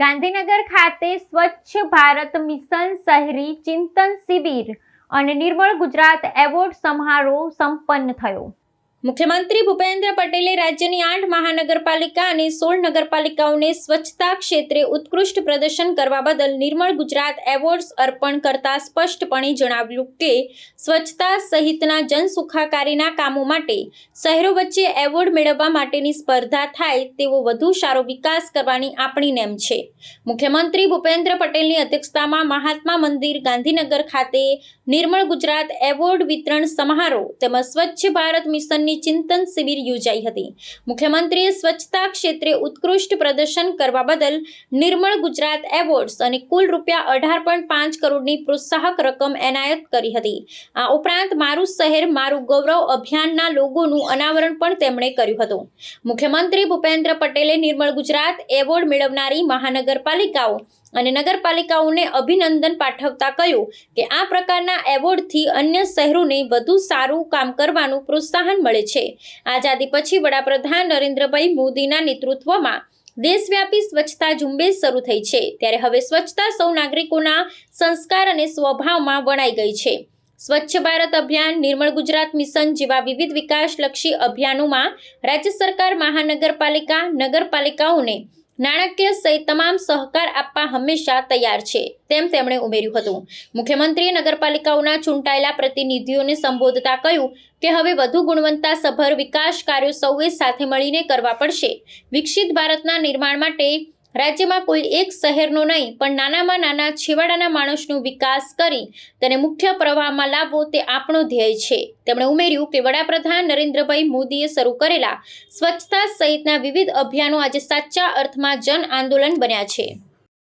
ગાંધીનગર ખાતે સ્વચ્છ ભારત મિશન શહેરી ચિંતન શિબિર અને નિર્મળ ગુજરાત એવોર્ડ સમારોહ સંપન્ન થયો. મુખ્યમંત્રી ભૂપેન્દ્ર પટેલે રાજ્યની આઠ મહાનગરપાલિકા અને સોળ નગરપાલિકાઓને સ્વચ્છતા ક્ષેત્રે ઉત્કૃષ્ટ પ્રદર્શન કરવા બદલ નિર્મળ ગુજરાત એવોર્ડ્સ અર્પણ કરતા સ્પષ્ટપણે જણાવ્યું કે, સ્વચ્છતા સહિતના જનસુખાકારીના કામો માટે, શહેરો વચ્ચે એવોર્ડ મેળવવા માટેની સ્પર્ધા થાય તેવો વધુ સારો વિકાસ કરવાની આપણી નેમ છે. મુખ્યમંત્રી ભૂપેન્દ્ર પટેલની અધ્યક્ષતામાં મહાત્મા મંદિર ગાંધીનગર ખાતે નિર્મળ ગુજરાત એવોર્ડ વિતરણ સમારોહ તેમજ સ્વચ્છ ભારત મિશનની ચિંતન શિબિર યોજાઈ હતી. મુખ્યમંત્રીએ સ્વચ્છતા ક્ષેત્રે ઉત્કૃષ્ટ પ્રદર્શન કરવા બદલ નિર્મળ ગુજરાત એવોર્ડ્સ અને કુલ રૂપિયા અઢાર પોઈન્ટ પાંચ કરોડની પ્રોત્સાહક રકમ એનાયત કરી હતી. આ ઉપરાંત મારું શહેર, મારું ગૌરવ અભિયાનના લોગોનું અનાવરણ પણ તેમણે કર્યું હતું. મુખ્યમંત્રી ભૂપેન્દ્ર પટેલે નિર્મળ ગુજરાત એવોર્ડ મેળવનારી મહાનગરપાલિકાઓ અને નગરપાલિકાઓને અભિનંદન પાઠવતા કહ્યું કે આ પ્રકારના એવોર્ડથી અન્ય શહેરોને વધુ સારું કામ કરવાનું પ્રોત્સાહન મળે છે. આઝાદી પછી વડાપ્રધાન નરેન્દ્રભાઈ મોદીના નેતૃત્વમાં દેશવ્યાપી સ્વચ્છતા ઝુંબેશ શરૂ થઈ છે. ત્યારે હવે સ્વચ્છતા સૌ નાગરિકોના સંસ્કાર અને સ્વભાવમાં વણાઈ ગઈ છે. સ્વચ્છ ભારત અભિયાન, નિર્મળ ગુજરાત મિશન જેવા વિવિધ વિકાસલક્ષી અભિયાનોમાં રાજ્ય સરકાર, મહાનગરપાલિકા, નગરપાલિકાઓને નાણાકીય સહિત તમામ સહકાર આપવા હંમેશા તૈયાર છે, તેમ તેમણે ઉમેર્યું હતું. મુખ્યમંત્રીએ નગરપાલિકાઓના ચૂંટાયેલા પ્રતિનિધિઓને સંબોધતા કહ્યું કે હવે વધુ ગુણવત્તાસભર વિકાસ કાર્યો સૌએ સાથે મળીને કરવા પડશે. વિકસિત ભારતના નિર્માણ માટે રાજ્યમાં કોઈ એક શહેરનો નહીં, પણ નાનામાં નાના છેવાડાના માણસનો વિકાસ કરી તેને મુખ્ય પ્રવાહમાં લાવવો તે આપણો ધ્યેય છે. તેમણે ઉમેર્યું કે વડાપ્રધાન નરેન્દ્રભાઈ મોદીએ શરૂ કરેલા સ્વચ્છતા સહિતના વિવિધ અભિયાનો આજે સાચા અર્થમાં જન આંદોલન બન્યા છે.